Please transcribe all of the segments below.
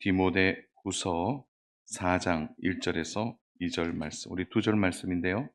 디모데 후서 4장 1절에서 2절 말씀, 우리 두 절 말씀인데요.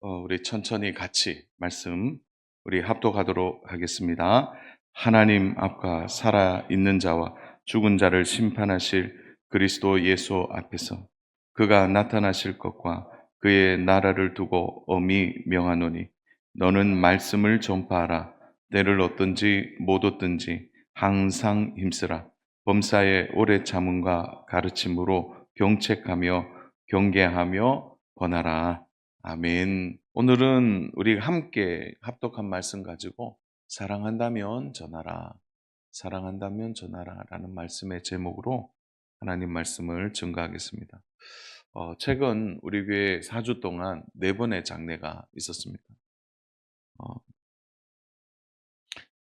어, 우리 천천히 같이 말씀 우리 합독하도록 하겠습니다. 하나님 앞과 살아 있는 자와 죽은 자를 심판하실 그리스도 예수 앞에서 그가 나타나실 것과 그의 나라를 두고 엄히 명하노니 너는 말씀을 전파하라 때를 얻든지 못 얻든지 항상 힘쓰라 범사에 오래 참음과 가르침으로 경책하며 경계하며 권하라. 아멘. 오늘은 우리 함께 합독한 말씀 가지고 사랑한다면 전하라. 사랑한다면 전하라. 라는 말씀의 제목으로 하나님 말씀을 증거하겠습니다. 어, 최근 우리 교회 4주 동안 네 번의 장례가 있었습니다. 어,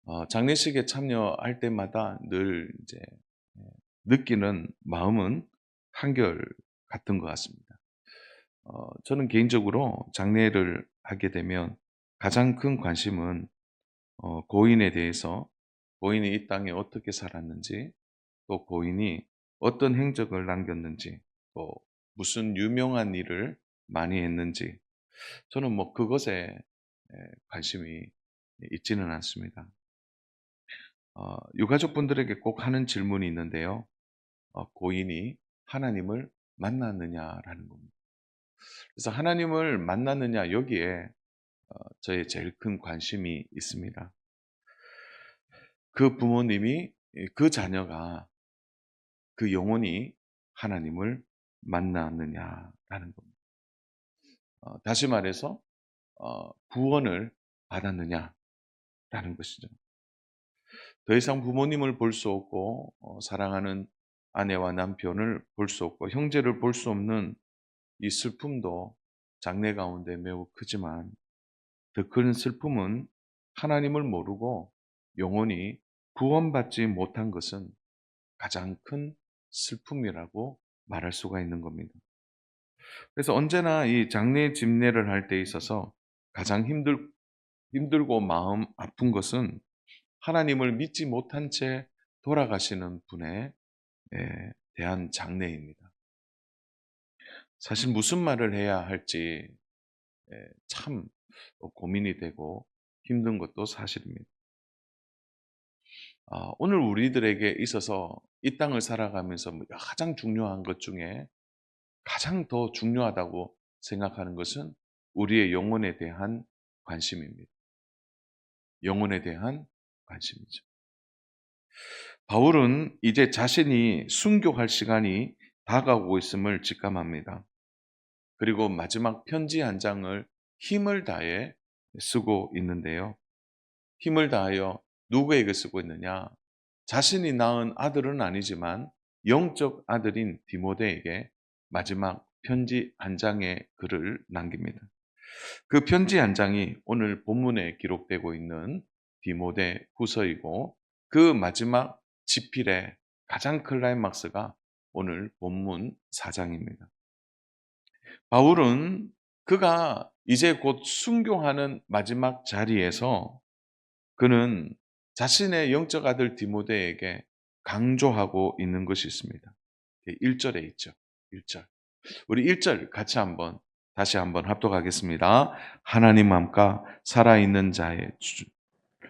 어, 장례식에 참여할 때마다 늘 이제 느끼는 마음은 한결 같은 것 같습니다. 어, 저는 개인적으로 장례를 하게 되면 가장 큰 관심은 어, 고인에 대해서 고인이 이 땅에 어떻게 살았는지 또 고인이 어떤 행적을 남겼는지 또 무슨 유명한 일을 많이 했는지 저는 뭐 그것에 관심이 있지는 않습니다. 어, 유가족분들에게 꼭 하는 질문이 있는데요. 어, 고인이 하나님을 만났느냐라는 겁니다. 그래서 하나님을 만났느냐 여기에 어, 저의 제일 큰 관심이 있습니다. 그 부모님이 그 자녀가 그 영혼이 하나님을 만났느냐라는 겁니다. 어, 다시 말해서 어, 구원을 받았느냐라는 것이죠. 더 이상 부모님을 볼 수 없고 어, 사랑하는 아내와 남편을 볼 수 없고 형제를 볼 수 없는 이 슬픔도 장래 가운데 매우 크지만 더 큰 슬픔은 하나님을 모르고 영원히 구원받지 못한 것은 가장 큰 슬픔이라고 말할 수가 있는 겁니다. 그래서 언제나 이 장례 집례를 할 때 있어서 가장 힘들, 힘들고 마음 아픈 것은 하나님을 믿지 못한 채 돌아가시는 분의 예, 대한 장례입니다. 사실 무슨 말을 해야 할지 예, 참 고민이 되고 힘든 것도 사실입니다. 아, 오늘 우리들에게 있어서 이 땅을 살아가면서 뭐 가장 중요한 것 중에 가장 더 중요하다고 생각하는 것은 우리의 영혼에 대한 관심입니다. 영혼에 대한 관심이죠. 바울은 이제 자신이 순교할 시간이 다가오고 있음을 직감합니다. 그리고 마지막 편지 한 장을 힘을 다해 쓰고 있는데요. 힘을 다하여 누구에게 쓰고 있느냐? 자신이 낳은 아들은 아니지만 영적 아들인 디모데에게 마지막 편지 한 장의 글을 남깁니다. 그 편지 한 장이 오늘 본문에 기록되고 있는 디모데 후서이고 그 마지막 지필의 가장 클라이막스가 오늘 본문 4장입니다. 바울은 그가 이제 곧 순교하는 마지막 자리에서 그는 자신의 영적 아들 디모데에게 강조하고 있는 것이 있습니다. 1절에 있죠. 1절. 우리 1절 같이 한번 다시 한번 합독하겠습니다. 하나님 마음과 살아있는 자의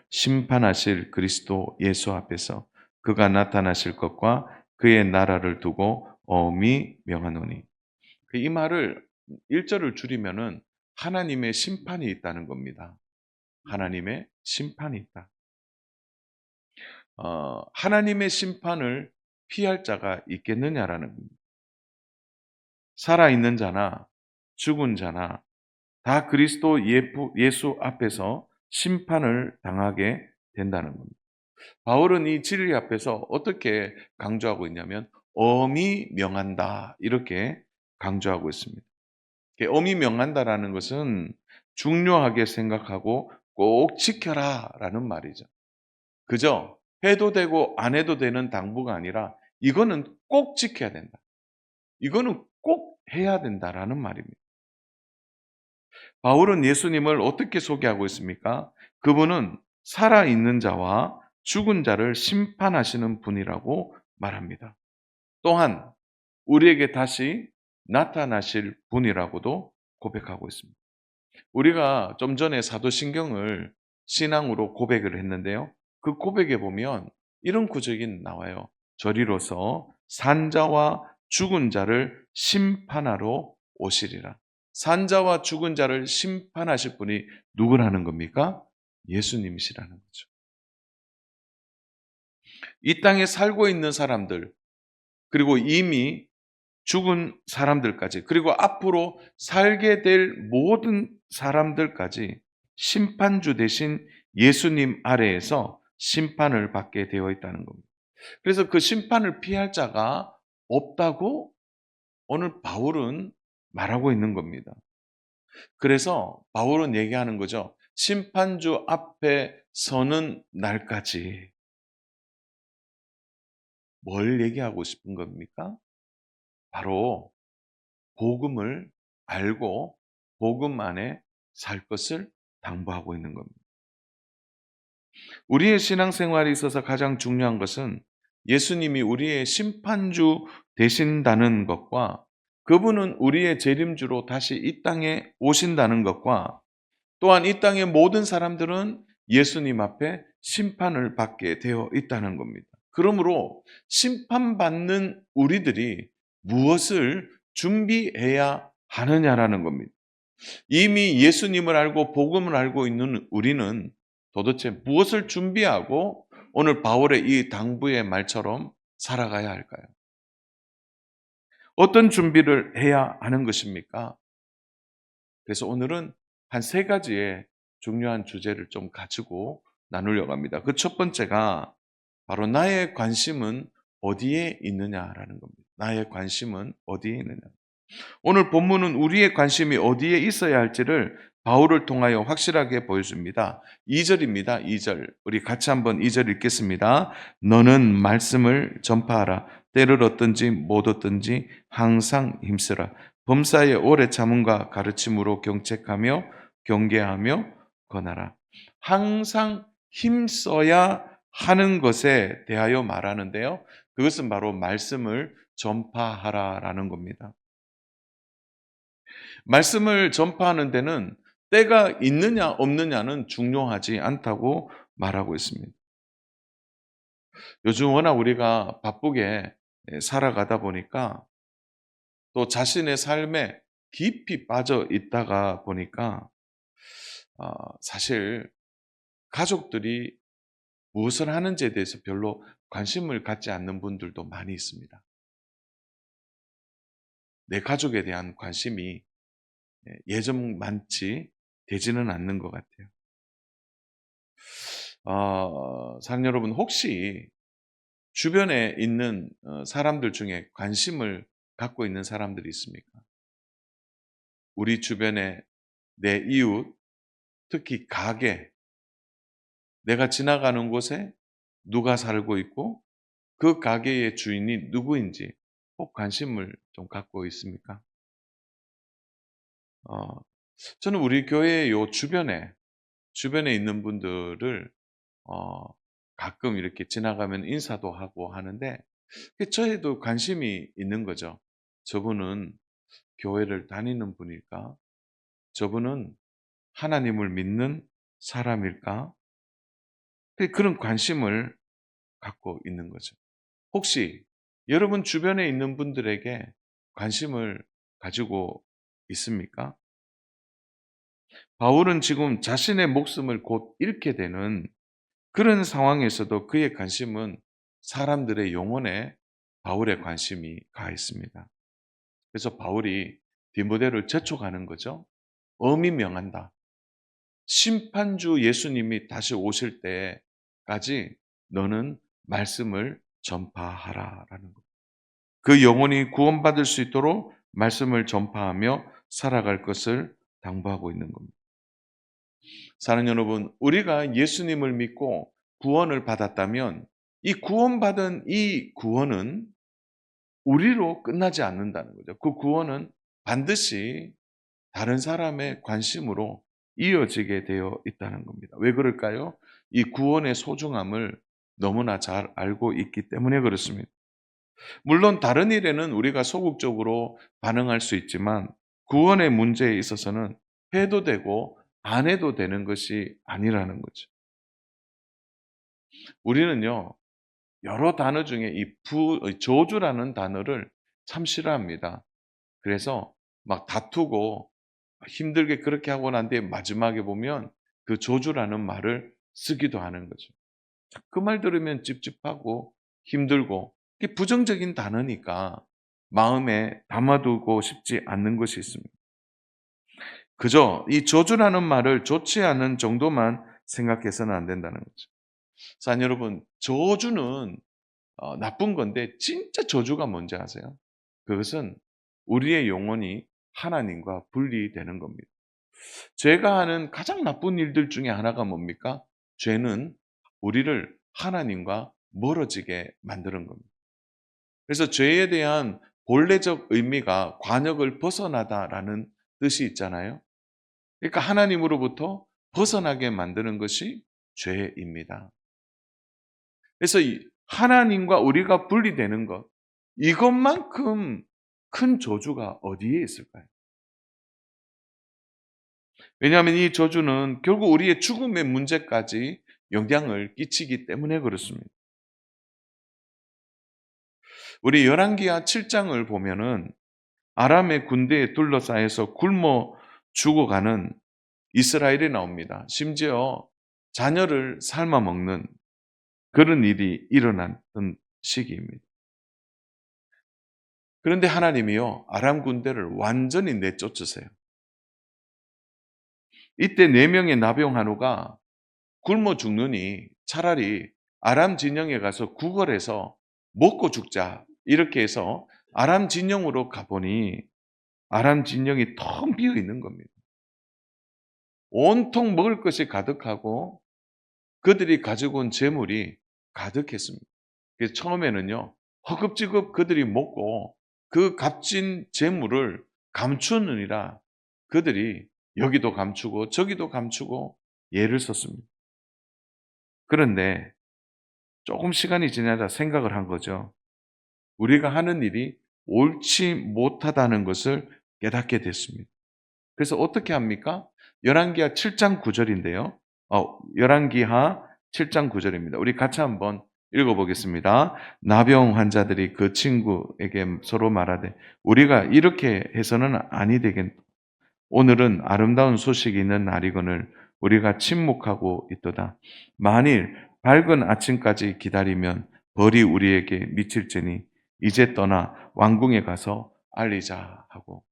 심판하실 그리스도 예수 앞에서 그가 나타나실 것과 그의 나라를 두고 어미 명하노니. 그이 말을 1절을 줄이면은 하나님의 심판이 있다는 겁니다. 하나님의 심판이 있다. 어, 하나님의 심판을 피할 자가 있겠느냐라는 겁니다. 살아있는 자나 죽은 자나 다 그리스도 예수 앞에서 심판을 당하게 된다는 겁니다. 바울은 이 진리 앞에서 어떻게 강조하고 있냐면 엄히 명한다 이렇게 강조하고 있습니다. 엄히 명한다라는 것은 중요하게 생각하고 꼭 지켜라라는 말이죠. 그저 해도 되고 안 해도 되는 당부가 아니라 이거는 꼭 지켜야 된다. 이거는 꼭 해야 된다라는 말입니다. 바울은 예수님을 어떻게 소개하고 있습니까? 그분은 살아있는 자와 죽은 자를 심판하시는 분이라고 말합니다. 또한 우리에게 다시 나타나실 분이라고도 고백하고 있습니다. 우리가 좀 전에 사도신경을 신앙으로 고백을 했는데요. 그 고백에 보면 이런 구절이 나와요. 저리로서 산자와 죽은 자를 심판하러 오시리라. 산자와 죽은 자를 심판하실 분이 누구라는 겁니까? 예수님이시라는 거죠. 이 땅에 살고 있는 사람들, 그리고 이미 죽은 사람들까지, 그리고 앞으로 살게 될 모든 사람들까지 심판주 대신 예수님 아래에서 심판을 받게 되어 있다는 겁니다. 그래서 그 심판을 피할 자가 없다고 오늘 바울은 말하고 있는 겁니다. 그래서 바울은 얘기하는 거죠. 심판주 앞에 서는 날까지 뭘 얘기하고 싶은 겁니까? 바로 복음을 알고 복음 안에 살 것을 당부하고 있는 겁니다. 우리의 신앙생활에 있어서 가장 중요한 것은 예수님이 우리의 심판주 되신다는 것과 그분은 우리의 재림주로 다시 이 땅에 오신다는 것과 또한 이 땅의 모든 사람들은 예수님 앞에 심판을 받게 되어 있다는 겁니다. 그러므로 심판받는 우리들이 무엇을 준비해야 하느냐라는 겁니다. 이미 예수님을 알고 복음을 알고 있는 우리는 도대체 무엇을 준비하고 오늘 바울의 이 당부의 말처럼 살아가야 할까요? 어떤 준비를 해야 하는 것입니까? 그래서 오늘은 한 세 가지의 중요한 주제를 좀 가지고 나누려고 합니다. 그 첫 번째가 바로 나의 관심은 어디에 있느냐라는 겁니다. 나의 관심은 어디에 있느냐. 오늘 본문은 우리의 관심이 어디에 있어야 할지를 바울을 통하여 확실하게 보여줍니다. 2절입니다. 2절. 우리 같이 한번 2절 읽겠습니다. 너는 말씀을 전파하라. 때를 얻든지 못 얻든지 항상 힘쓰라. 범사에 오래 참음과 가르침으로 경책하며 경계하며 권하라. 항상 힘써야 하는 것에 대하여 말하는데요. 그것은 바로 말씀을 전파하라라는 겁니다. 말씀을 전파하는 데는 때가 있느냐 없느냐는 중요하지 않다고 말하고 있습니다. 요즘 워낙 우리가 바쁘게 살아가다 보니까 또 자신의 삶에 깊이 빠져 있다가 보니까 어, 사실 가족들이 무엇을 하는지에 대해서 별로 관심을 갖지 않는 분들도 많이 있습니다. 내 가족에 대한 관심이 예전만치 되지는 않는 것 같아요. 어, 사랑 여러분, 혹시 주변에 있는 어, 사람들 중에 관심을 갖고 있는 사람들이 있습니까? 우리 주변에 내 이웃, 특히 가게, 내가 지나가는 곳에 누가 살고 있고 그 가게의 주인이 누구인지 꼭 관심을 좀 갖고 있습니까? 어, 저는 우리 교회 요 주변에 주변에 있는 분들을 어, 가끔 이렇게 지나가면 인사도 하고 하는데 저에도 관심이 있는 거죠. 저분은 교회를 다니는 분일까? 저분은 하나님을 믿는 사람일까? 그런 관심을 갖고 있는 거죠. 혹시 여러분 주변에 있는 분들에게 관심을 가지고 있습니까? 바울은 지금 자신의 목숨을 곧 잃게 되는 그런 상황에서도 그의 관심은 사람들의 영혼에 바울의 관심이 가 있습니다. 그래서 바울이 디모데를 재촉하는 거죠. 엄히 명한다. 심판주 예수님이 다시 오실 때 까지 너는 말씀을 전파하라라는 것. 그 영혼이 구원받을 수 있도록 말씀을 전파하며 살아갈 것을 당부하고 있는 겁니다. 사는 여러분, 우리가 예수님을 믿고 구원을 받았다면 이 구원받은 이 구원은 우리로 끝나지 않는다는 거죠. 그 구원은 반드시 다른 사람의 관심으로 이어지게 되어 있다는 겁니다. 왜 그럴까요? 이 구원의 소중함을 너무나 잘 알고 있기 때문에 그렇습니다. 물론 다른 일에는 우리가 소극적으로 반응할 수 있지만 구원의 문제에 있어서는 해도 되고 안 해도 되는 것이 아니라는 거죠. 우리는요, 여러 단어 중에 이 부, 저주라는 단어를 참 싫어합니다. 그래서 막 다투고 힘들게 그렇게 하고 난 뒤에 마지막에 보면 그 저주라는 말을 쓰기도 하는 거죠. 그 말 들으면 찝찝하고 힘들고 부정적인 단어니까 마음에 담아두고 싶지 않는 것이 있습니다. 그저 이 저주라는 말을 좋지 않은 정도만 생각해서는 안 된다는 거죠. 자, 여러분, 저주는 어, 나쁜 건데 진짜 저주가 뭔지 아세요? 그것은 우리의 영혼이 하나님과 분리되는 겁니다. 죄가 하는 가장 나쁜 일들 중에 하나가 뭡니까? 죄는 우리를 하나님과 멀어지게 만드는 겁니다. 그래서 죄에 대한 본래적 의미가 관역을 벗어나다라는 뜻이 있잖아요. 그러니까 하나님으로부터 벗어나게 만드는 것이 죄입니다. 그래서 하나님과 우리가 분리되는 것, 이것만큼 큰 저주가 어디에 있을까요? 왜냐하면 이 저주는 결국 우리의 죽음의 문제까지 영향을 끼치기 때문에 그렇습니다. 우리 열왕기하 7장을 보면은 아람의 군대에 둘러싸여서 굶어 죽어가는 이스라엘이 나옵니다. 심지어 자녀를 삶아 먹는 그런 일이 일어났던 시기입니다. 그런데 하나님이요, 아람 군대를 완전히 내쫓으세요. 이때 네 명의 나병 한우가 굶어 죽느니 차라리 아람 진영에 가서 구걸해서 먹고 죽자. 이렇게 해서 아람 진영으로 가보니 아람 진영이 텅 비어 있는 겁니다. 온통 먹을 것이 가득하고 그들이 가지고 온 재물이 가득했습니다. 그래서 처음에는요, 허급지급 그들이 먹고 그 값진 재물을 감추느니라 그들이 여기도 감추고 저기도 감추고 예를 썼습니다. 그런데 조금 시간이 지나자 생각을 한 거죠. 우리가 하는 일이 옳지 못하다는 것을 깨닫게 됐습니다. 그래서 어떻게 합니까? 열왕기하 7장 9절인데요. 어, 열왕기하 7장 9절입니다. 우리 같이 한번 읽어보겠습니다. 나병 환자들이 그 친구에게 서로 말하되 우리가 이렇게 해서는 아니 되겠. 오늘은 아름다운 소식이 있는 날이거늘 우리가 침묵하고 있도다. 만일 밝은 아침까지 기다리면 벌이 우리에게 미칠지니 이제 떠나 왕궁에 가서 알리자 하고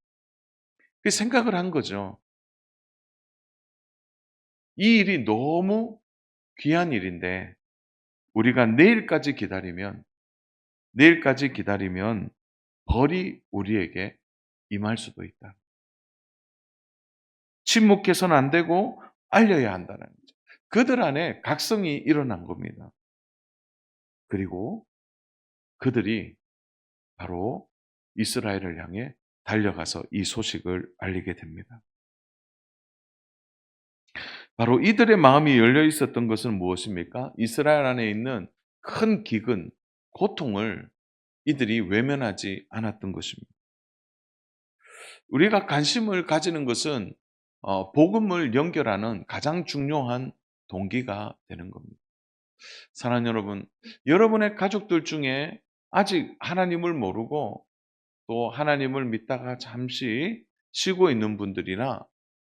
그 생각을 한 거죠. 이 일이 너무 귀한 일인데 우리가 내일까지 기다리면 내일까지 기다리면 벌이 우리에게 임할 수도 있다. 침묵해서는 안 되고 알려야 한다는 거죠. 그들 안에 각성이 일어난 겁니다. 그리고 그들이 바로 이스라엘을 향해 달려가서 이 소식을 알리게 됩니다. 바로 이들의 마음이 열려 있었던 것은 무엇입니까? 이스라엘 안에 있는 큰 기근, 고통을 이들이 외면하지 않았던 것입니다. 우리가 관심을 가지는 것은 어, 복음을 연결하는 가장 중요한 동기가 되는 겁니다. 사랑하는 여러분, 여러분의 가족들 중에 아직 하나님을 모르고 또 하나님을 믿다가 잠시 쉬고 있는 분들이나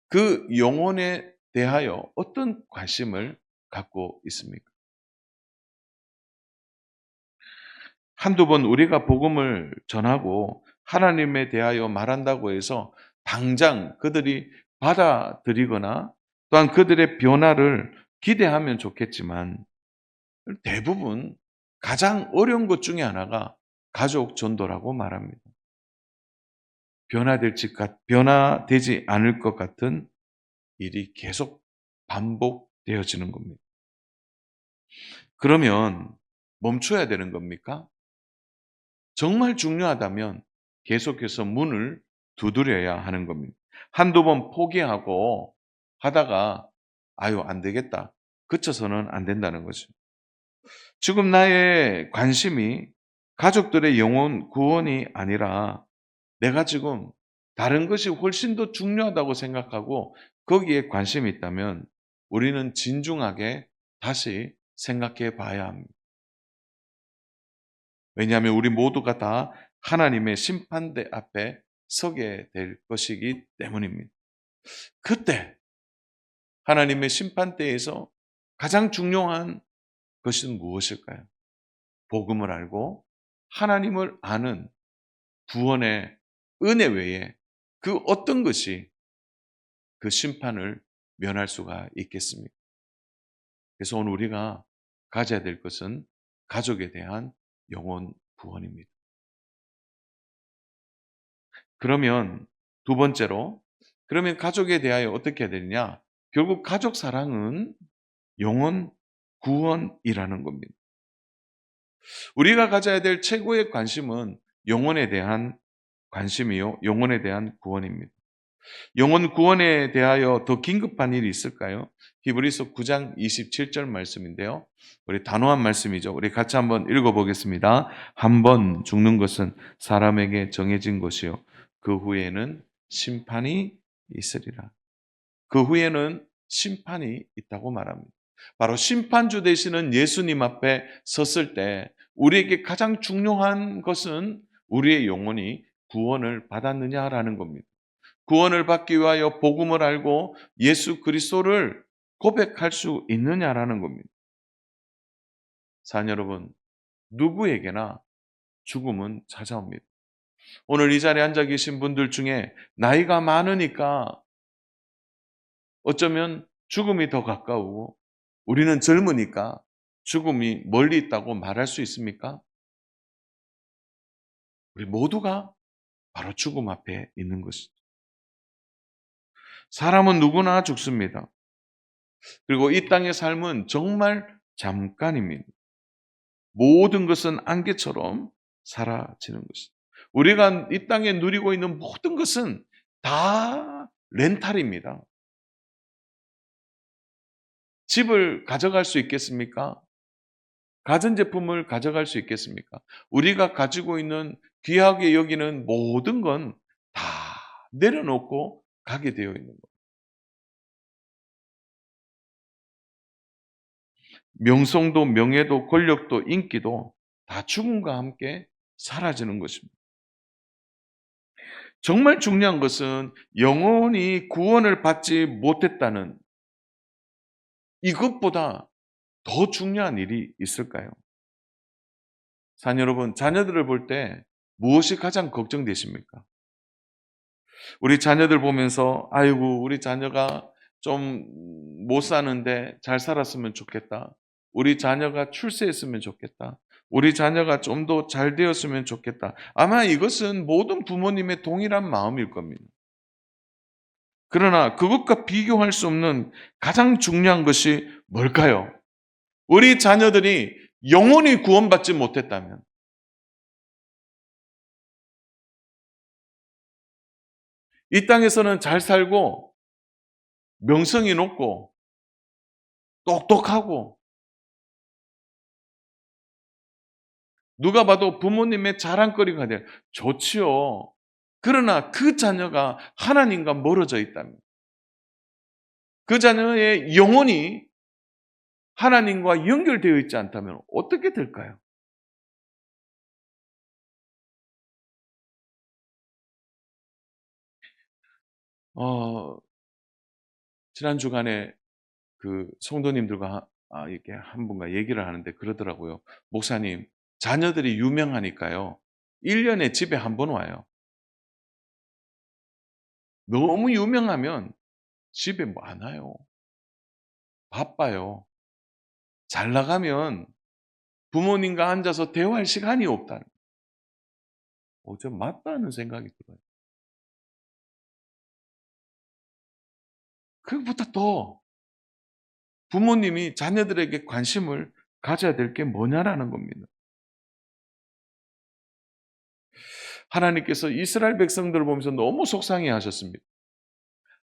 그 영혼에 대하여 어떤 관심을 갖고 있습니까? 한두 번 우리가 복음을 전하고 하나님에 대하여 말한다고 해서 당장 그들이 받아들이거나 또한 그들의 변화를 기대하면 좋겠지만 대부분 가장 어려운 것 중에 하나가 가족 전도라고 말합니다. 변화될지 변화되지 않을 것 같은 일이 계속 반복되어지는 겁니다. 그러면 멈춰야 되는 겁니까? 정말 중요하다면 계속해서 문을 두드려야 하는 겁니다. 한두 번 포기하고 하다가 아유 안 되겠다. 그쳐서는 안 된다는 거죠. 지금 나의 관심이 가족들의 영혼 구원이 아니라 내가 지금 다른 것이 훨씬 더 중요하다고 생각하고 거기에 관심이 있다면 우리는 진중하게 다시 생각해 봐야 합니다. 왜냐하면 우리 모두가 다 하나님의 심판대 앞에 서게 될 것이기 때문입니다. 그때 하나님의 심판대에서 가장 중요한 것은 무엇일까요? 복음을 알고 하나님을 아는 구원의 은혜 외에 그 어떤 것이 그 심판을 면할 수가 있겠습니까? 그래서 오늘 우리가 가져야 될 것은 가족에 대한 영혼 구원입니다. 그러면 두 번째로 그러면 가족에 대하여 어떻게 해야 되느냐? 결국 가족 사랑은 영혼 구원이라는 겁니다. 우리가 가져야 될 최고의 관심은 영혼에 대한 관심이요. 영혼에 대한 구원입니다. 영혼 구원에 대하여 더 긴급한 일이 있을까요? 히브리서 9장 27절 말씀인데요. 우리 단호한 말씀이죠. 우리 같이 한번 읽어보겠습니다. 한번 죽는 것은 사람에게 정해진 것이요. 그 후에는 심판이 있으리라. 그 후에는 심판이 있다고 말합니다. 바로 심판주 되시는 예수님 앞에 섰을 때 우리에게 가장 중요한 것은 우리의 영혼이 구원을 받았느냐라는 겁니다. 구원을 받기 위하여 복음을 알고 예수 그리스도를 고백할 수 있느냐라는 겁니다. 사연 여러분, 누구에게나 죽음은 찾아옵니다. 오늘 이 자리에 앉아 계신 분들 중에 나이가 많으니까 어쩌면 죽음이 더 가까우고 우리는 젊으니까 죽음이 멀리 있다고 말할 수 있습니까? 우리 모두가 바로 죽음 앞에 있는 것이죠. 사람은 누구나 죽습니다. 그리고 이 땅의 삶은 정말 잠깐입니다. 모든 것은 안개처럼 사라지는 것입니다. 우리가 이 땅에 누리고 있는 모든 것은 다 렌탈입니다. 집을 가져갈 수 있겠습니까? 가전제품을 가져갈 수 있겠습니까? 우리가 가지고 있는 귀하게 여기는 모든 건 다 내려놓고 가게 되어 있는 것. 명성도 명예도 권력도 인기도 다 죽음과 함께 사라지는 것입니다. 정말 중요한 것은 영원히 구원을 받지 못했다는 이것보다 더 중요한 일이 있을까요? 산 여러분, 자녀들을 볼 때 무엇이 가장 걱정되십니까? 우리 자녀들 보면서, 아이고, 우리 자녀가 좀 못 사는데 잘 살았으면 좋겠다. 우리 자녀가 출세했으면 좋겠다. 우리 자녀가 좀 더 잘 되었으면 좋겠다. 아마 이것은 모든 부모님의 동일한 마음일 겁니다. 그러나 그것과 비교할 수 없는 가장 중요한 것이 뭘까요? 우리 자녀들이 영원히 구원받지 못했다면, 이 땅에서는 잘 살고, 명성이 높고, 똑똑하고, 누가 봐도 부모님의 자랑거리가 돼. 좋지요. 그러나 그 자녀가 하나님과 멀어져 있다면, 그 자녀의 영혼이 하나님과 연결되어 있지 않다면 어떻게 될까요? 어, 지난 주간에 그 성도님들과 아, 이렇게 한 분과 얘기를 하는데 그러더라고요. 목사님, 자녀들이 유명하니까요. 1년에 집에 한 번 와요. 너무 유명하면 집에 뭐안 와요. 바빠요. 잘 나가면 부모님과 앉아서 대화할 시간이 없다는. 어, 저 맞다는 생각이 들어요. 그것보다 더 부모님이 자녀들에게 관심을 가져야 될 게 뭐냐라는 겁니다. 하나님께서 이스라엘 백성들을 보면서 너무 속상해 하셨습니다.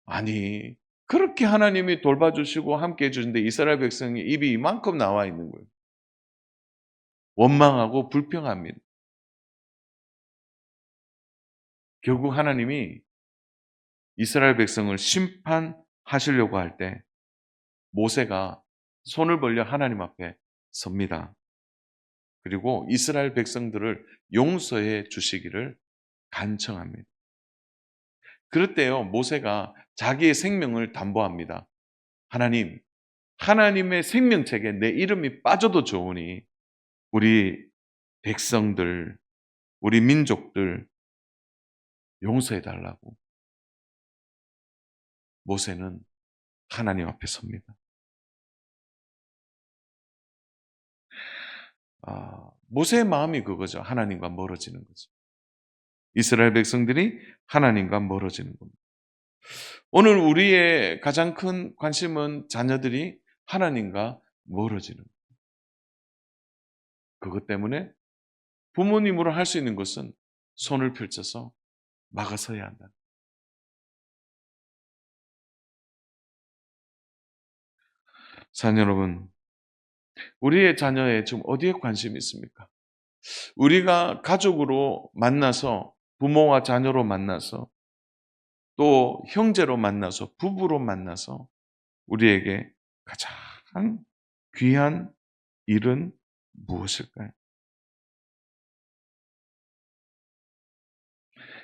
아니, 그렇게 하나님이 돌봐주시고 함께 해주는데 이스라엘 백성의 입이 이만큼 나와 있는 거예요. 원망하고 불평합니다. 결국 하나님이 이스라엘 백성을 심판하시려고 할 때 모세가 손을 벌려 하나님 앞에 섭니다. 그리고 이스라엘 백성들을 용서해 주시기를 간청합니다. 그럴 때요, 모세가 자기의 생명을 담보합니다. 하나님, 하나님의 생명책에 내 이름이 빠져도 좋으니 우리 백성들, 우리 민족들 용서해 달라고. 모세는 하나님 앞에 섭니다. 아, 모세의 마음이 그거죠. 하나님과 멀어지는 거죠. 이스라엘 백성들이 하나님과 멀어지는 겁니다. 오늘 우리의 가장 큰 관심은 자녀들이 하나님과 멀어지는 것. 그것 때문에 부모님으로 할 수 있는 것은 손을 펼쳐서 막아서야 한다. 자녀 여러분, 우리의 자녀에 지금 어디에 관심이 있습니까? 우리가 가족으로 만나서 부모와 자녀로 만나서 또 형제로 만나서 부부로 만나서 우리에게 가장 귀한 일은 무엇일까요?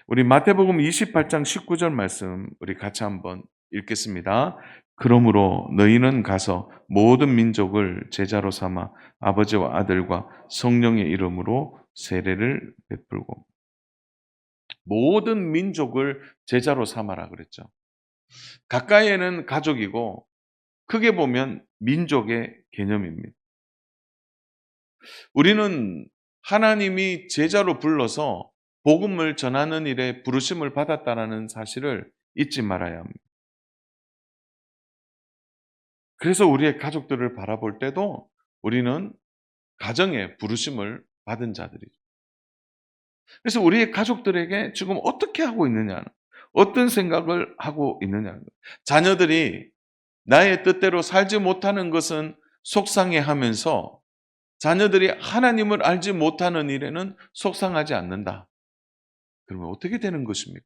우리 마태복음 28장 19절 말씀 우리 같이 한번 읽겠습니다. 그러므로 너희는 가서 모든 민족을 제자로 삼아 아버지와 아들과 성령의 이름으로 세례를 베풀고 모든 민족을 제자로 삼아라 그랬죠. 가까이에는 가족이고 크게 보면 민족의 개념입니다. 우리는 하나님이 제자로 불러서 복음을 전하는 일에 부르심을 받았다라는 사실을 잊지 말아야 합니다. 그래서 우리의 가족들을 바라볼 때도 우리는 가정에 부르심을 받은 자들이죠. 그래서 우리의 가족들에게 지금 어떻게 하고 있느냐, 어떤 생각을 하고 있느냐. 자녀들이 나의 뜻대로 살지 못하는 것은 속상해 하면서 자녀들이 하나님을 알지 못하는 일에는 속상하지 않는다. 그러면 어떻게 되는 것입니까?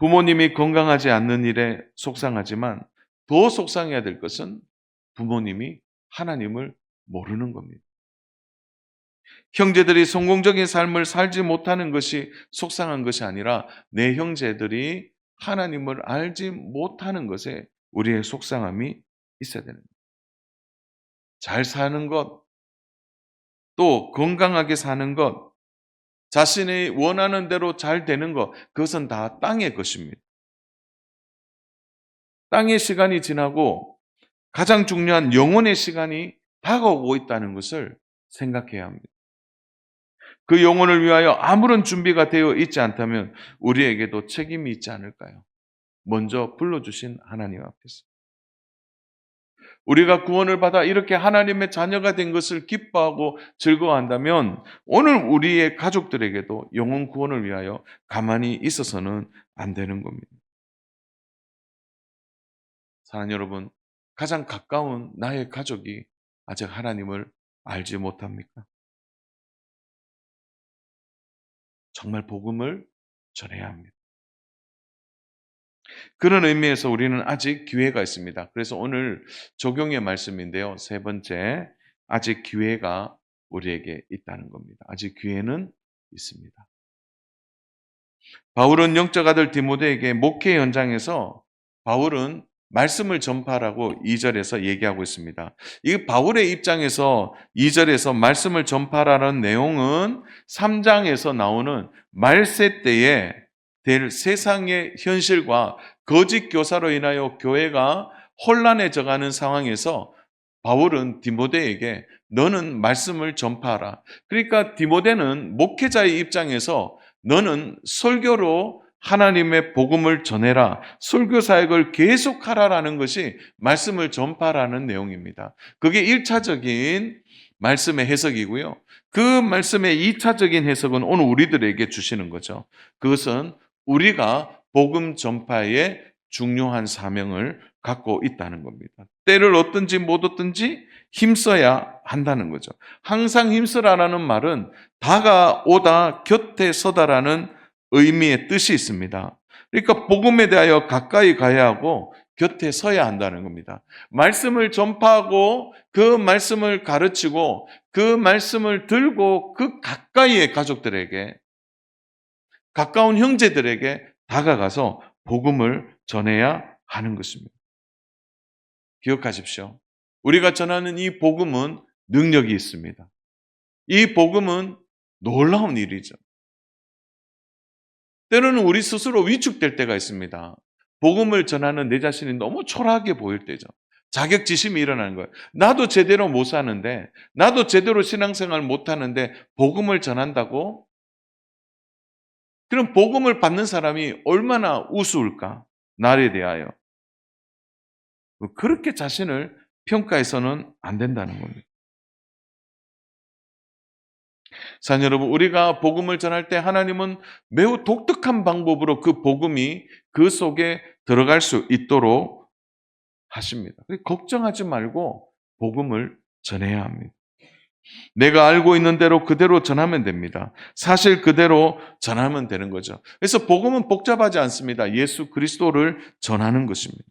부모님이 건강하지 않는 일에 속상하지만 더 속상해야 될 것은 부모님이 하나님을 모르는 겁니다. 형제들이 성공적인 삶을 살지 못하는 것이 속상한 것이 아니라 내 형제들이 하나님을 알지 못하는 것에 우리의 속상함이 있어야 됩니다. 잘 사는 것, 또 건강하게 사는 것, 자신이 원하는 대로 잘 되는 것, 그것은 다 땅의 것입니다. 땅의 시간이 지나고 가장 중요한 영혼의 시간이 다가오고 있다는 것을 생각해야 합니다. 그 영혼을 위하여 아무런 준비가 되어 있지 않다면 우리에게도 책임이 있지 않을까요? 먼저 불러주신 하나님 앞에서. 우리가 구원을 받아 이렇게 하나님의 자녀가 된 것을 기뻐하고 즐거워한다면 오늘 우리의 가족들에게도 영혼 구원을 위하여 가만히 있어서는 안 되는 겁니다. 사랑 여러분, 가장 가까운 나의 가족이 아직 하나님을 알지 못합니까? 정말 복음을 전해야 합니다. 그런 의미에서 우리는 아직 기회가 있습니다. 그래서 오늘 적용의 말씀인데요. 세 번째, 아직 기회가 우리에게 있다는 겁니다. 아직 기회는 있습니다. 바울은 영적 아들 디모데에게 목회 현장에서 바울은 말씀을 전파라고 2절에서 얘기하고 있습니다. 이 바울의 입장에서 2절에서 말씀을 전파라는 내용은 3장에서 나오는 말세 때에 될 세상의 현실과 거짓 교사로 인하여 교회가 혼란해져 가는 상황에서 바울은 디모데에게 너는 말씀을 전파하라. 그러니까 디모데는 목회자의 입장에서 너는 설교로 하나님의 복음을 전해라. 설교 사역을 계속하라라는 것이 말씀을 전파라는 내용입니다. 그게 1차적인 말씀의 해석이고요. 그 말씀의 2차적인 해석은 오늘 우리들에게 주시는 거죠. 그것은 우리가 복음 전파의 중요한 사명을 갖고 있다는 겁니다. 때를 얻든지 못 얻든지 힘써야 한다는 거죠. 항상 힘쓰라라는 말은 다가오다 곁에 서다라는 의미의 뜻이 있습니다. 그러니까 복음에 대하여 가까이 가야 하고 곁에 서야 한다는 겁니다. 말씀을 전파하고 그 말씀을 가르치고 그 말씀을 들고 그 가까이의 가족들에게 가까운 형제들에게 다가가서 복음을 전해야 하는 것입니다. 기억하십시오. 우리가 전하는 이 복음은 능력이 있습니다. 이 복음은 놀라운 일이죠. 때로는 우리 스스로 위축될 때가 있습니다. 복음을 전하는 내 자신이 너무 초라하게 보일 때죠. 자격지심이 일어나는 거예요. 나도 제대로 못 사는데, 나도 제대로 신앙생활 못 하는데, 복음을 전한다고? 그럼 복음을 받는 사람이 얼마나 우스울까? 나에 대하여. 그렇게 자신을 평가해서는 안 된다는 겁니다. 사랑 여러분, 우리가 복음을 전할 때 하나님은 매우 독특한 방법으로 그 복음이 그 속에 들어갈 수 있도록 하십니다. 걱정하지 말고 복음을 전해야 합니다. 내가 알고 있는 대로 그대로 전하면 됩니다. 사실 그대로 전하면 되는 거죠. 그래서 복음은 복잡하지 않습니다. 예수 그리스도를 전하는 것입니다.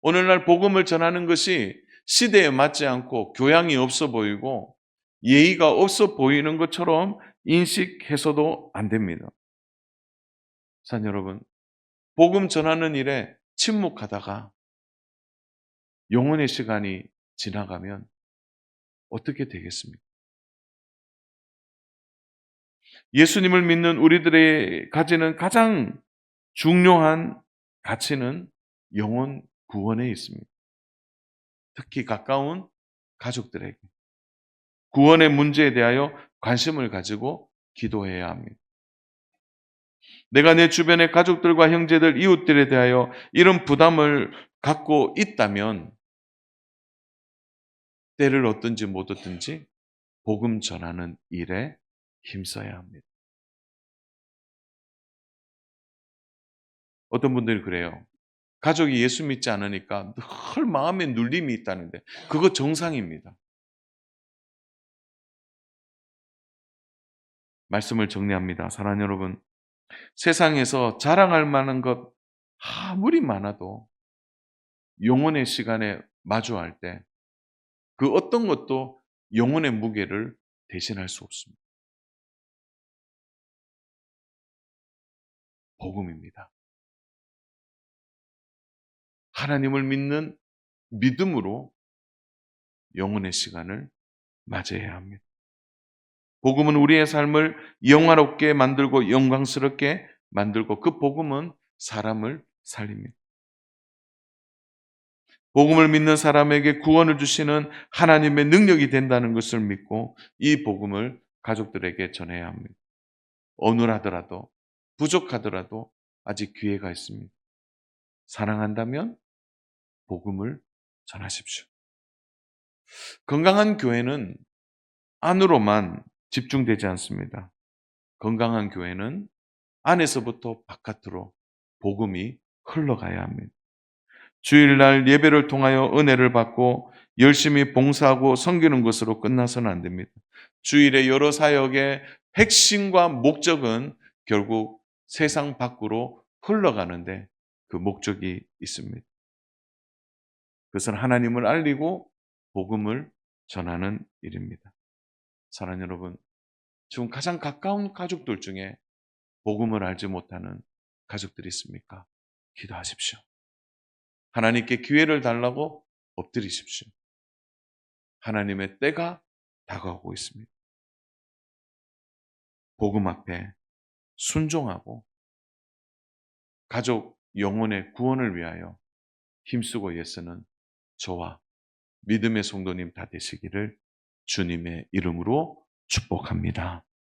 오늘날 복음을 전하는 것이 시대에 맞지 않고 교양이 없어 보이고 예의가 없어 보이는 것처럼 인식해서도 안 됩니다. 산 여러분, 복음 전하는 일에 침묵하다가 영혼의 시간이 지나가면 어떻게 되겠습니까? 예수님을 믿는 우리들의 가지는 가장 중요한 가치는 영혼 구원에 있습니다. 특히 가까운 가족들에게 구원의 문제에 대하여 관심을 가지고 기도해야 합니다. 내가 내 주변의 가족들과 형제들, 이웃들에 대하여 이런 부담을 갖고 있다면 때를 얻든지 못 얻든지 복음 전하는 일에 힘써야 합니다. 어떤 분들이 그래요. 가족이 예수 믿지 않으니까 늘 마음에 눌림이 있다는데 그거 정상입니다. 말씀을 정리합니다. 사랑 여러분, 세상에서 자랑할 만한 것 아무리 많아도 영혼의 시간에 마주할 때 그 어떤 것도 영혼의 무게를 대신할 수 없습니다. 복음입니다. 하나님을 믿는 믿음으로 영혼의 시간을 맞이해야 합니다. 복음은 우리의 삶을 영화롭게 만들고 영광스럽게 만들고 그 복음은 사람을 살립니다. 복음을 믿는 사람에게 구원을 주시는 하나님의 능력이 된다는 것을 믿고 이 복음을 가족들에게 전해야 합니다. 어눌하더라도 부족하더라도 아직 기회가 있습니다. 사랑한다면 복음을 전하십시오. 건강한 교회는 안으로만 집중되지 않습니다. 건강한 교회는 안에서부터 바깥으로 복음이 흘러가야 합니다. 주일날 예배를 통하여 은혜를 받고 열심히 봉사하고 섬기는 것으로 끝나서는 안 됩니다. 주일의 여러 사역의 핵심과 목적은 결국 세상 밖으로 흘러가는데 그 목적이 있습니다. 그것은 하나님을 알리고 복음을 전하는 일입니다. 사랑 여러분, 지금 가장 가까운 가족들 중에 복음을 알지 못하는 가족들이 있습니까? 기도하십시오. 하나님께 기회를 달라고 엎드리십시오. 하나님의 때가 다가오고 있습니다. 복음 앞에 순종하고 가족 영혼의 구원을 위하여 힘쓰고 예쓰는 저와 믿음의 성도님 다 되시기를 주님의 이름으로 축복합니다.